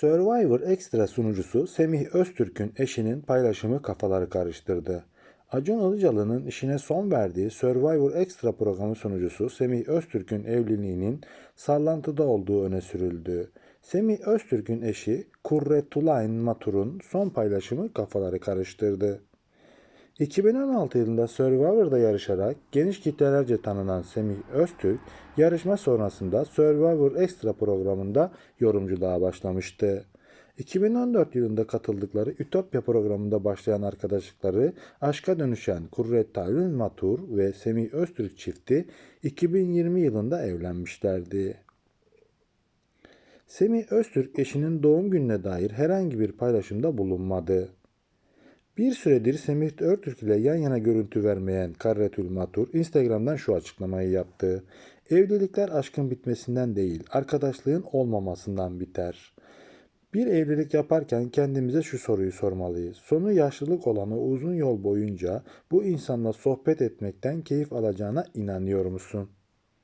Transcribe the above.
Survivor Extra sunucusu Semih Öztürk'ün eşinin paylaşımı kafaları karıştırdı. Acun Ilıcalı'nın işine son verdiği Survivor Extra programı sunucusu Semih Öztürk'ün evliliğinin sallantıda olduğu öne sürüldü. Semih Öztürk'ün eşi Kurretulayn Matur'un son paylaşımı kafaları karıştırdı. 2016 yılında Survivor'da yarışarak geniş kitlelerce tanınan Semih Öztürk, yarışma sonrasında Survivor Extra programında yorumculuğa başlamıştı. 2014 yılında katıldıkları Ütopya programında başlayan arkadaşlıkları aşka dönüşen Kurret Talun Matur ve Semih Öztürk çifti 2020 yılında evlenmişlerdi. Semih Öztürk eşinin doğum gününe dair herhangi bir paylaşımda bulunmadı. Bir süredir Semih Öztürk ile yan yana görüntü vermeyen Karretül Matur Instagram'dan şu açıklamayı yaptı. Evlilikler aşkın bitmesinden değil, arkadaşlığın olmamasından biter. Bir evlilik yaparken kendimize şu soruyu sormalıyız. Sonu yaşlılık olanı uzun yol boyunca bu insanla sohbet etmekten keyif alacağına inanıyor musun?